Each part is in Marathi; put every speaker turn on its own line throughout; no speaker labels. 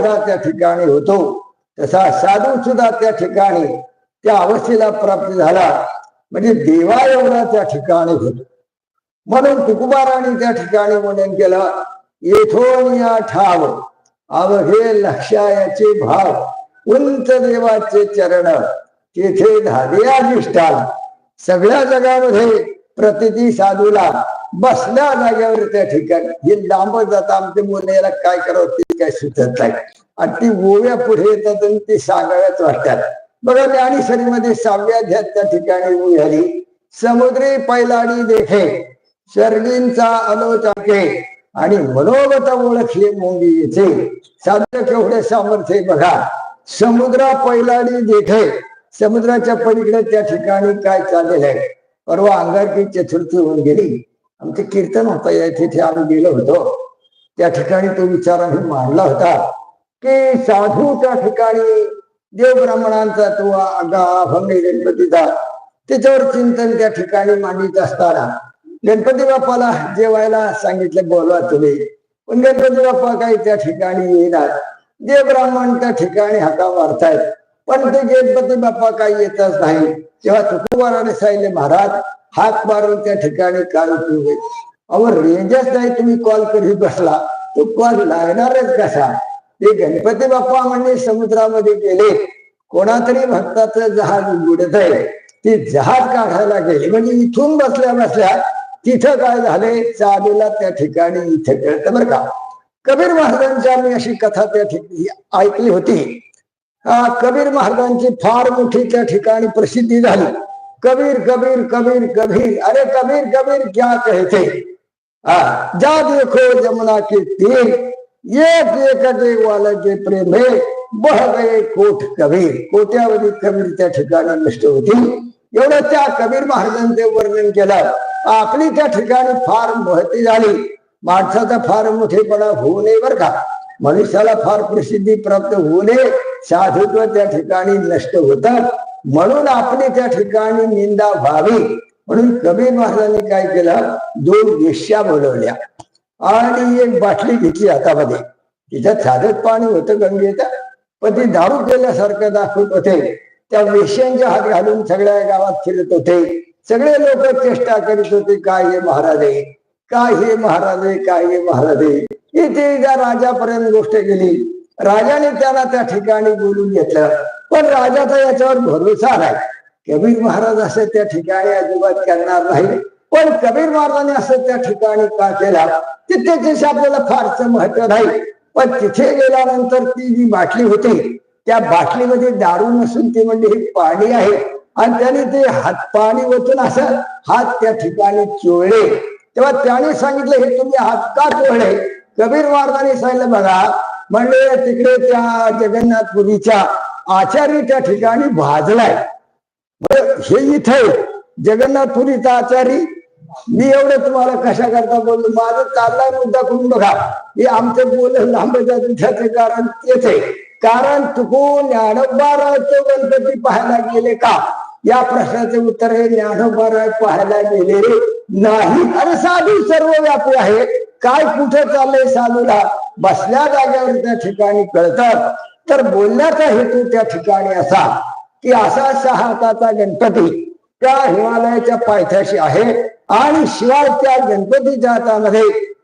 सुद्धा त्या ठिकाणी होतो. तसा साधू सुद्धा त्या ठिकाणी त्या अवस्थेला प्राप्त झाला. म्हणजे देवा एवढा त्या ठिकाणी होतो. म्हणून तुकुबाराने त्या ठिकाणी वर्णन केलं. येथोन या ठाव अवघे लक्षायाचे भाव उंच देवाचे चरण तेथे धागे अधिष्ठान. सगळ्या जगामध्ये प्रतिती साधूला बसल्या जागेवर त्या ठिकाणी. हे लांब जाता आमच्या बोलण्याला काय करावं काय सुचत नाही. आणि ती ओव्या पुढे येतात आणि ती सांगाव्याच वाटतात बघा ज्ञानेश्वरीमध्ये सहाव्या अध्यायात त्या ठिकाणी ओवी समुद्री पैलाडी देखे शर्गींचा अलोचाके आणि मनोगत ओळखले मुंगी येथे साधक केवढे सामर्थ्य बघा. समुद्रा पैलाडी देखे समुद्राच्या पलीकडे त्या ठिकाणी काय चाललेलं आहे? परवा अंगारकी चतुर्थी होऊन गेली. आमचे कीर्तन होतं या तिथे आम्ही गेलो होतो. त्या ठिकाणी तो विचार आम्ही मांडला होता की साधू त्या ठिकाणी देव ब्राह्मणांचा तो आगा अभंग गणपतीचा त्याच्यावर चिंतन त्या ठिकाणी मांडित असताना गणपती बाप्पाला जेवायला सांगितलं बोलवा तुम्ही. पण गणपती बाप्पा काही त्या ठिकाणी येणार. देव ब्राह्मण त्या ठिकाणी हाका मारतायत. पण ते गणपती बाप्पा काही येतच नाही. तेव्हा तुकोबाराने सांगितले महाराज हात मारून त्या ठिकाणी काय उपयोग अहो रेंजच नाही तुम्ही कॉल कधी बसला. तो कॉल लागणारच कसा? ते गणपती बाप्पा म्हणजे समुद्रामध्ये गेले. कोणातरी भक्ताचं जहाज उघडत आहे ते जहाज काढायला गेले. म्हणजे इथून बसल्या बसल्या तिथं काय झाले? चालूला त्या ठिकाणी इथे कळतं बरं का. कबीर महाराजांच्या मी अशी कथा त्या ठिकाणी ऐकली होती. कबीर महाराजांची फार मोठी त्या ठिकाणी प्रसिद्धी झाली. कबीर कबीर कबीर कबीर. अरे कबीर कबीर क्या कहते? हा जा देखो यमुना के तीर। एक एक एक के प्रेम है बह गए कोट कबीर। कोट्यावधी कबीर त्या ठिकाणी नष्ट होती। एवढं त्या कबीर महाराजांचे वर्णन केलं। आपली त्या ठिकाणी फार महती झाली। माणसाचा फार मोठेपणा होऊ नये बर का। मनुष्याला फार प्रसिद्धी प्राप्त होऊ नये। साधुत्व त्या ठिकाणी नष्ट होतात म्हणून आपली त्या ठिकाणी निंदा व्हावी। म्हणून कबीर महाराजांनी काय केलं? दोन वेश्या बोलवल्या आणि एक बाटली घेतली हातामध्ये. तिच्यात साधत पाणी होतं गंगेचं पण ती दारू केल्यासारखं दाखवत होते. त्या वेश्यांच्या हात घालून सगळ्या गावात फिरत होते. सगळे लोक चेष्टा करीत होते काय हे महाराजे? काय हे महाराज? काय हे महाराजे? इथे त्या राजापर्यंत गोष्ट गेली राजाने त्याला त्या ठिकाणी बोलून घेतलं. पण राजाचा याच्यावर भरोसा नाही. कबीर महाराज असं त्या ठिकाणी अजिबात करणार नाही. पण कबीर महाराजांनी असं त्या ठिकाणी का केला? ते त्याच्याशी आपल्याला फारसं महत्त्व नाही. पण तिथे गेल्यानंतर ती जी बाटली होती त्या बाटलीमध्ये दारू नसून ती म्हणजे हे पाणी आहे. आणि त्याने ते हात पाणी ओतून असं हात त्या ठिकाणी चोळले. तेव्हा त्याने सांगितलं हे तुम्ही हात का चोळले? कबीर महाराजांनी सांगितलं बघा म्हणजे तिकडे त्या जगन्नाथपुरीच्या आचार्य त्या ठिकाणी भाजलाय. हे इथे जगन्नाथपुरीचा आचारी. मी एवढं तुम्हाला कशा करता बोललो? माझं चाललाय मुद्दा करून बघा. हे आमचं बोल लांब त्याचे कारण तेच आहे. कारण चुकून ज्ञानोबारायचं गणपती पाहायला गेले का? या प्रश्नाचे उत्तर हे ज्ञानोबाराय पाहायला गेलेले नाही. अरे साधू सर्व व्यापी आहे काय कुठे चाललंय साधूला? बसल्या जागेवर त्या ठिकाणी कळतात. तर बोलण्याचा हेतू त्या ठिकाणी असा. की असा सहा हाताचा गणपती त्या हिमालयाच्या पायथ्याशी आहे आणि शिवाय त्या गणपतीच्या हातामध्ये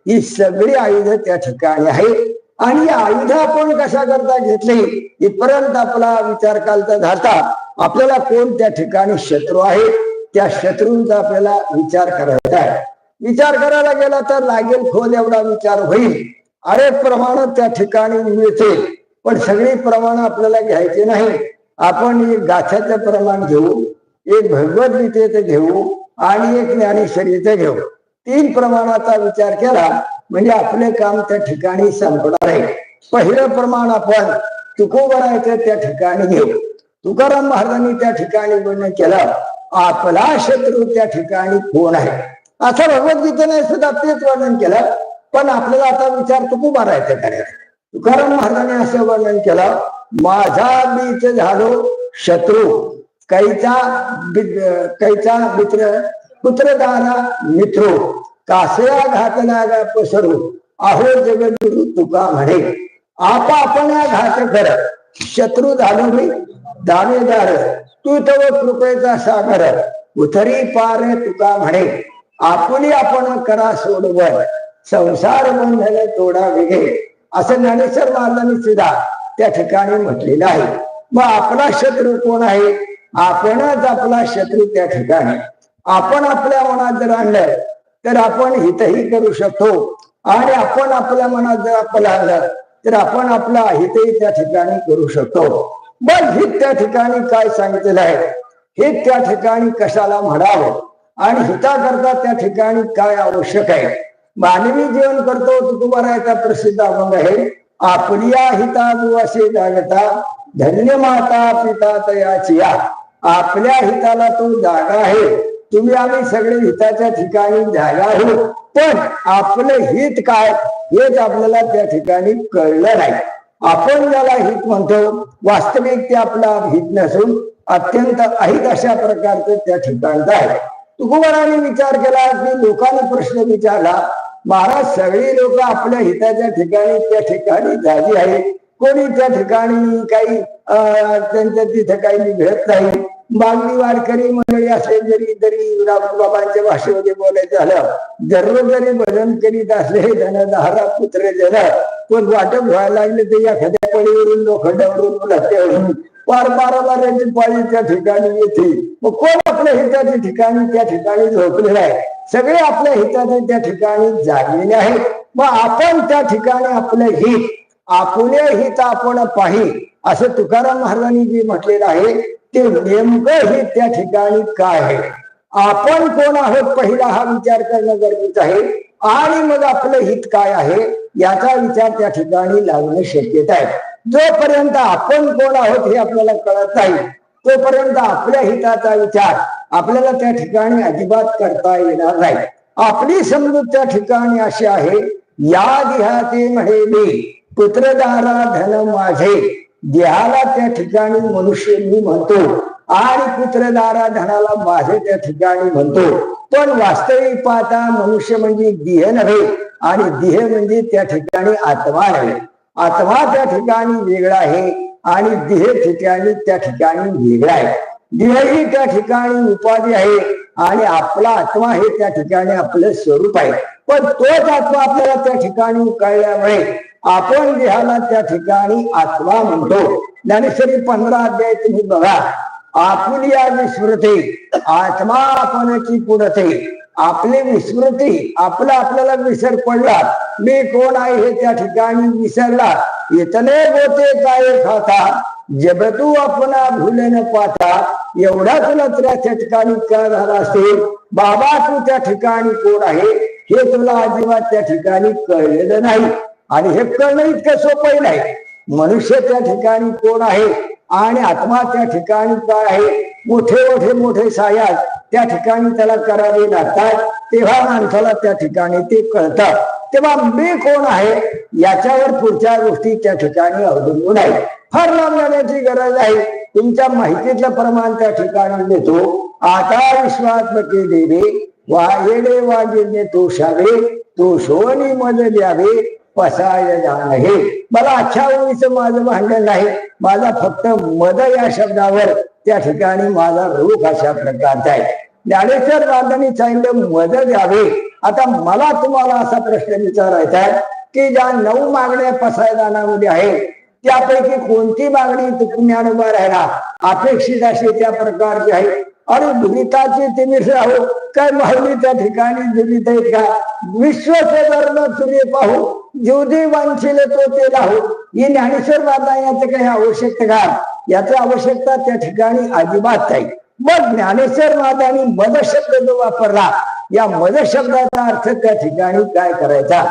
ही सगळी आयुध त्या ठिकाणी आहे. आणि आयुध आपण कशा करता घेतली? इथपर्यंत आपला विचार कालचा झाला. आपल्याला कोण त्या ठिकाणी शत्रू आहे? त्या शत्रूंचा आपल्याला विचार करायचा आहे. विचार करायला गेला तर लागेल खोल एवढा विचार होईल. अनेक प्रमाण त्या ठिकाणी मिळते पण सगळी प्रमाण आपल्याला घ्यायचे नाही. आपण एक गाथ्याचं प्रमाण घेऊ एक भगवद्गीतेचं घेऊ आणि एक ज्ञानेश्वरीचं घेऊ. तीन प्रमाणाचा विचार केला म्हणजे आपले काम त्या ठिकाणी संपणार आहे. पहिलं प्रमाण आपण तुकोबरायचं त्या ठिकाणी घेऊ. तुकाराम महाराजांनी त्या ठिकाणी वर्णन केलं आपला शत्रू त्या ठिकाणी कोण आहे? असं भगवद्गीतेने सुद्धा तेच वर्णन केलं पण आपल्याला आता विचार तुकू मारायचं करायचं तुकाराम महाराजांनी असं वर्णन केलं माझा बीच झालो शत्रू. कैचा कैचा मित्र पुत्रदारा मित्रो. कासया घातला गा पसरू. आहो जगद्गुरु तुका म्हणे. आपापणा आपण घात कर. शत्रू झालो मी दावेदार तू तव कृपेचा सागर. उतरी पार तुका म्हणे. आपुली आपण करा सोडवर. संसार बंधन तोडा वेगे असं ज्ञानेश्वर महाराजांनी सुद्धा त्या ठिकाणी म्हटलेलं आहे मग आपला शत्रू कोण आहे? आपणच आपला शत्रू त्या ठिकाणी. आपण आपल्या मनात जर आणलं तर आपण हितही करू शकतो. आणि आपण आपल्या मनात जर आपलं आणलं तर आपण आपला हितही त्या ठिकाणी करू शकतो. मग हित त्या ठिकाणी काय सांगितलेलं आहे? हे त्या ठिकाणी कशाला म्हणावं? आणि हिताकरता त्या ठिकाणी काय आवश्यक आहे? मानवी जीवन करतो तुकोबारायचा प्रसिद्ध अभंग आहे. आपल्या हिता असे जागता धन्य माता पिता तयाची या. आपल्या हिताला तो जागा आहे. तुम्ही आम्ही सगळे हिताच्या ठिकाणी जागा आहोत. पण आपलं हित काय? हेच आपल्याला त्या ठिकाणी कळलं नाही. आपण ज्याला हित म्हणतो वास्तविक ते आपला हित नसून अत्यंत अहित अशा प्रकारचं त्या ठिकाणचं आहे. तुकोबाराने विचार केला की लोकांनी प्रश्न विचारला महाराज सगळी लोक आपल्या हिताच्या ठिकाणी त्या ठिकाणी झाली आहे कोणी त्या ठिकाणी काही त्यांच्या तिथं काही निघत नाही. मागणी वारकरी मंडळी असेल जरी जरी बाबांच्या भाषेमध्ये बोलायचं झालं दररोज जरी भजन करीत असले जण दहा पुत्र जण कोण वाटप व्हायला लागले ते एखाद्या पळीवरून लोखंडावरून लत्यावरून पार बारा बाराची पाळी त्या ठिकाणी येते मग कोण आपल्या हिताच्या ठिकाणी त्या ठिकाणी झोपलेलं आहे? सगळे आपल्या हिताचे त्या ठिकाणी जागलेले आहेत. मग आपण त्या ठिकाणी आपलं हित आपले हित आपण पाही असं तुकाराम महाराजांनी जे म्हटलेलं आहे ते नेमकं हित त्या ठिकाणी काय आहे? आपण कोण आहोत? पहिला हा विचार करणं गरजेचं आहे. आणि मग आपलं हित काय आहे? याचा विचार त्या ठिकाणी लागणं शक्यता आहे. जोपर्यंत आपण कोण आहोत हे आपल्याला कळत नाही तोपर्यंत आपल्या हिताचा विचार आपल्याला त्या ठिकाणी अजिबात करता येणार नाही. आपली समजूत त्या ठिकाणी अशी आहे या देहाचे म्हणे मी पुत्रदारा धन माझे देहाला त्या ठिकाणी मनुष्य मी म्हणतो आणि पुत्रदारा धनाला माझे त्या ठिकाणी म्हणतो. पण वास्तविक पाहता मनुष्य म्हणजे देह नव्हे आणि देह म्हणजे त्या ठिकाणी आत्मा नव्हे. आत्मा त्या ठिकाणी वेगळा आहे आणि देह ठिकाणी त्या ठिकाणी वेगळा आहे. देहही त्या ठिकाणी उपाधी आहे आणि आपला आत्मा हे त्या ठिकाणी आपलं स्वरूप आहे. पण तोच आत्मा आपल्याला त्या ठिकाणी कळल्यामुळे आपण देहाला त्या ठिकाणी आत्मा म्हणतो. ज्ञानेश्वरी पंधरा अध्याय तुम्ही बघा. आपुलिया विस्मृती आत्मा आपणची पुढते? आपली विस्मृती आपला आपल्याला विसर पडला. मी कोण आहे हे त्या ठिकाणी विसरला. इतने गोते काय खाता? जब तू आपला न पाता एवढा तुला तुला त्या ठिकाणी काय झाला असेल? बाबा तू त्या ठिकाणी कोण आहे? हे तुला अजिबात त्या ठिकाणी कळलेलं नाही. आणि हे कळणं इतकं सोपं नाही. मनुष्य त्या ठिकाणी कोण आहे? आणि आत्मा त्या ठिकाणी काय आहे? मोठे मोठे मोठे सायास त्या ठिकाणी त्याला करावे लागतात. तेव्हा माणसाला त्या ठिकाणी ते कळतात तेव्हा मी कोण आहे? याच्यावर पुढच्या गोष्टी त्या ठिकाणी अवलंबून आहे फार लांब जाण्याची गरज आहे. तुमच्या माहितीतलं प्रमाण त्या ठिकाणी देतो आता विश्वात्मके देवे. वा येडे वा तो शावे. तो शोनी मज द्यावे. पसाय जाण मला अच्छा ओळीचं माझं भांडण नाही. माझा फक्त मद या शब्दावर त्या ठिकाणी माझा रोख अशा प्रकारचा आहे. ज्ञानेश्वर राजांनी सांगितलं मद द्यावे. आता मला तुम्हाला असा प्रश्न विचारायचा आहे की ज्या नऊ मागण्या पसायदानामध्ये आहेत त्यापैकी कोणती मागणी ज्ञानोबा राहिला अपेक्षित अशी त्या प्रकारची आहे. अरे दुरिताची तिने राहू काय माऊली त्या ठिकाणी दुरित आहेत का? विश्वचे धर्म पाहू जेवढे वांछिले तो ते राहू. ही ज्ञानेश्वर बाबा याचं काही आवश्यकता का? याची आवश्यकता त्या ठिकाणी अजिबात नाही. मग ज्ञानेश्वर वादाने मद शब्द जो वापरला या मद शब्दाचा अर्थ त्या ठिकाणी काय करायचा?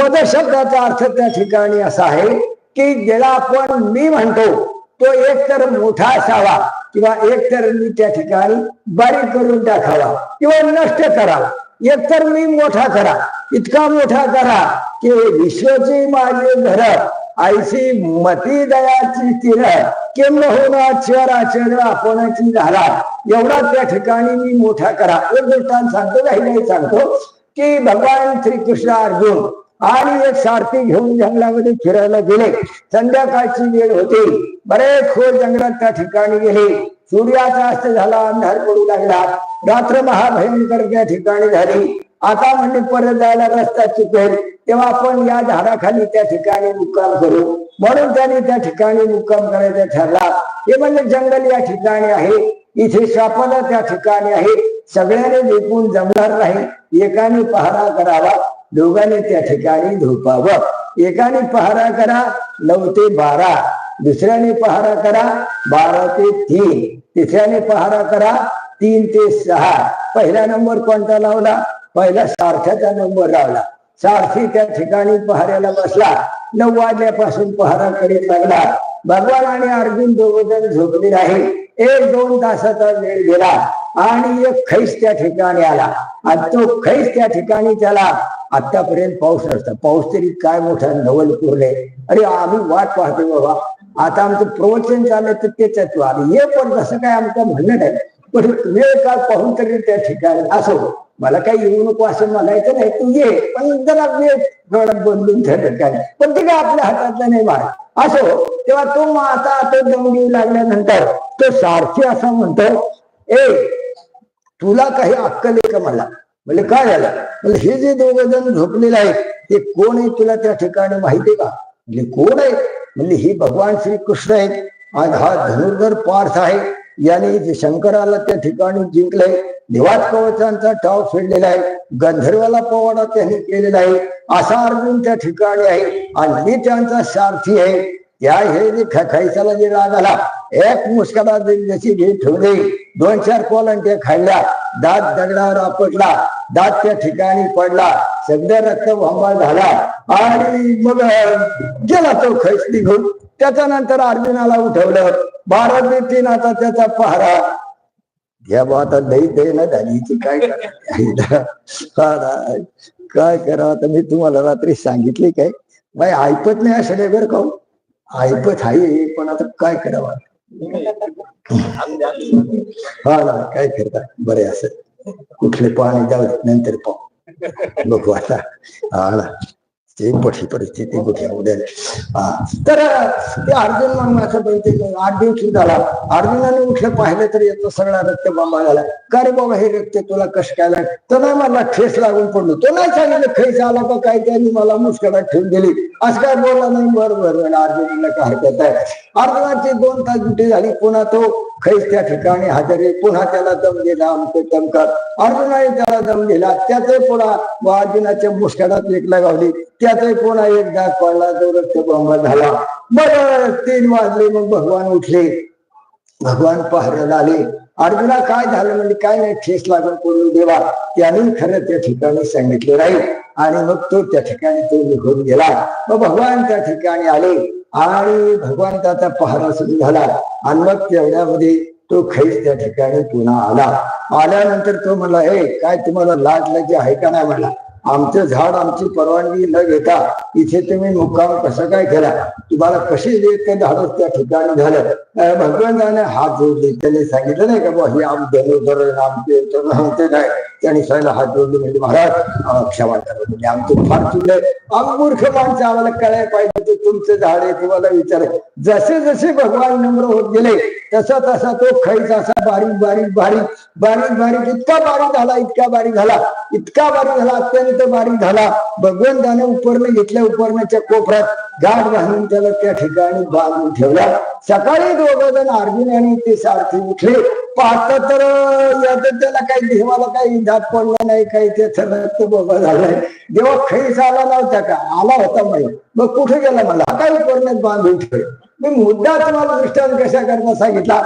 मद शब्दाचा अर्थ त्या ठिकाणी असा आहे की ज्याला आपण मी म्हणतो तो एक तर मोठा असावा किंवा एक तर मी त्या ठिकाणी बारीक करून टाकावा किंवा नष्ट करावा. एक तर मी मोठा करा. इतका मोठा करा की विश्वची माझे घर आईची मती दयाची तिर किंब होणार अक्षर आचर आपणाची झाला. एवढा त्या ठिकाणी मी मोठा करा. एक दृष्टांत सांगतो काही नाही सांगतो की भगवान श्रीकृष्ण अर्जुन आणि एक सारथी घेऊन जंगलामध्ये फिरायला गेले. संध्याकाळची वेळ होती. बरेच खोल जंगलात त्या ठिकाणी गेले. सूर्याचा अस्त झाला अंधार पडू लागला. रात्र महाभयंकर त्या ठिकाणी झाली. आता म्हणजे परत जायला रस्ता चुकेल. तेव्हा आपण या झाडाखाली त्या ठिकाणी मुक्काम करू. म्हणून त्यांनी त्या ठिकाणी मुक्काम करायचा ठरला. हे म्हणजे जंगल या ठिकाणी आहे. इथे सापला त्या ठिकाणी आहे. सगळ्याने विकून जमणार नाही. एकाने पहारा करावा. दोघांनी त्या ठिकाणी झोपावं. एकाने पहारा करा नऊ ते बारा. दुसऱ्याने पहारा करा बारा ते तीन. तिसऱ्याने पहारा करा तीन ते सहा. पहिला नंबर कोणता लावला? पहिला सारथ्याचा नंबर लावला. सारथी त्या ठिकाणी पहाऱ्याला बसला. नऊ वाजल्यापासून पहारा करीत लागला. भगवान आणि अर्जुन दोघजण झोपले आहे एक दोन तासाचा वेळ गेला. आणि एक खैस त्या ठिकाणी आला. आणि तो खैस त्या ठिकाणी त्याला आतापर्यंत पाऊस नसता. पाऊस तरी काय मोठा नवल कोरले अरे आम्ही वाट पाहतो बाबा. आता आमचं प्रवचन झालं तर त्याच्यात तत्व आलं ये पण तसं काय आमचं म्हणणं नाही. पण वेळ काळ पाहून तरी त्या ठिकाणी असो. मला काही येऊ नको असं म्हणायचं नाही. तू ये. पण जरा वेळ थोडा बदलून त्या काय. पण ते काय आपल्या हातातलं नाही मार असो. तेव्हा तो मग आता तो दम येऊ लागल्यानंतर तो सारखी असं म्हणतो ए तुला काही अक्कल आहे का मला? म्हणजे काय झालं? म्हणजे हे जे दोघ जण झोपलेले आहेत ते कोण आहे तुला त्या ठिकाणी माहिती आहे का? म्हणजे कोण आहे? म्हणजे ही भगवान श्रीकृष्ण आहेत. आणि हा धनुर्धर पार्थ आहे. याने जे शंकराला त्या ठिकाणी जिंकलंय निवास कवचांचा टाव फेडलेला आहे गंधर्वाला पवाडा त्यांनी केलेला आहे असा अर्जुन त्या ठिकाणी आहे आणि मी त्यांचा सारथी आहे. या हे जे खैसाला जे राग आला एक मुस्कला जशी घेऊन ठेवली दोन चार कोलंट्या खाल्ल्या दात दगडावर आपटला दात त्या ठिकाणी पडला सगळं रक्त भांबा झाला. आणि मग गेला तो खैस निघून. त्याच्यानंतर अर्जुनाला उठवलं बारा ते तीन आता त्याचा पहारा. घ्या बा आता दही दही ना झाली काय करा काय करा आता मी तुम्हाला रात्री सांगितले काय? बाई ऐकत नाही असं बरं का हो? ऐपत ऐकत आहे पण आता काय करावं? हा ना काय करता? बरे असं. कुठले पाणी जाऊ नंतर पाहू. बघू आता. हा ना. मोठी परिस्थिती कुठे उद्या हा. तर ते अर्जुन मग असं बनते आठ दिवस झाला. अर्जुनाने उठलं पाहिलं तर याचा सगळा रक्त बाबा झाला का रे बाबा हे रक्त तुला कस काय लागलं तर नाही मला ठेस लागून पडलो. तो नाही सांगितलं खेस आला का काय? त्यांनी मला मुस्कडात ठेवून दिली. असं काय बोलला नाही. बरोबर अर्जुनाला काय हरकत आहे? अर्जुनाची दोन तास ड्युटी झाली. पुन्हा तो खैस त्या ठिकाणी हजर पुन्हा त्याला दम दिला आमचे दमकार अर्जुनाने त्याला दम दिला. त्याचे पुन्हा अर्जुनाच्या मुस्कडात एक लगावली. त्याचे पुन्हा एक दाग पडला तो रक्तबंब झाला. मग तीन वाजले मग भगवान उठले. भगवान पहायला आले. अर्जुना काय झालं म्हणजे काय नाही ठेस लागून करून देवा. त्याने खरं त्या ठिकाणी सांगितले राहील. आणि मग तो त्या ठिकाणी तो निघून गेला. मग भगवान त्या ठिकाणी आले. आणि भगवान त्याचा पहारा सुरू झाला. आणि मग तेवढ्यामध्ये तो खैस त्या ठिकाणी पुन्हा आला. आल्यानंतर तो म्हणला हे काय तुम्हाला लाज लाजी आहे का नाही म्हणला? आमचं झाड आमची परवानगी न घेता इथे तुम्ही मुक्काम कसं काय केला तुम्हाला कशी ते धाडस त्या ठिकाणी झालं? भगवंताने हात जोडले. त्यांनी सांगितलं नाही का बा हे आम आमचे तर आमचे नाही त्यांनी सगळं हात जोडले. म्हणजे महाराज क्षमा करा. म्हणजे आमचं फार चुकलंय. आम मूर्ख माणसं आम्हाला कळायला पाहिजे ते तुमचं झाड आहे तुम्हाला विचार जसे जसे भगवान नम्र होत गेले तसा तसा तो खैच असा बारीक बारीक बारीक बारीक बारीक इतका बारीक झाला इतका बारीक झाला इतका बारीक झाला अत्यंत बारीक झाला. भगवंताने उपरणं घेतल्या उपरण्याच्या कोपऱ्यात गाठ घालून त्याला त्या ठिकाणी बांधून ठेवला सकाळी दोघ जण अर्जुन आणि ते सारथी उठले. पाहता तर यात त्याला काही देवाला काही दात पडला नाही काही त्याचं रक्त बाबा झालंय. देवा खैस आला नव्हता का? आला होता माहीत मग कुठे गेला मला? काही करण्यात बांधून ठेव मी मुद्दा तुम्हाला दृष्टांत कशा करता सांगितला?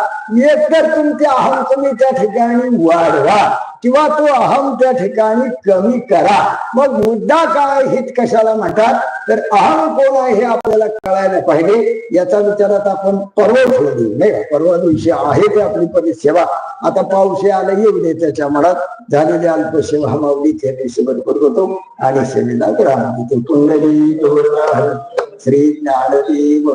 एक तर तुमचे अहम तुम्ही त्या ठिकाणी वाढवा. किंवा तो अहम त्या ठिकाणी कमी करा. मग मुद्दा काय हित कशाला म्हणतात? तर अहम कोण आहे हे आपल्याला कळायला पाहिजे. याचा विचारात आपण परवा ठेवू देऊ नाही परवा दिवशी आहे ते आपली परिसेवा. आता पाऊस हे आला येऊ दे त्याच्या मनात. झालेली अल्पसेवा माऊली ते सेवन करत. होतो आणि सेवेला ग्राम पुंडली श्री ज्ञानदेव.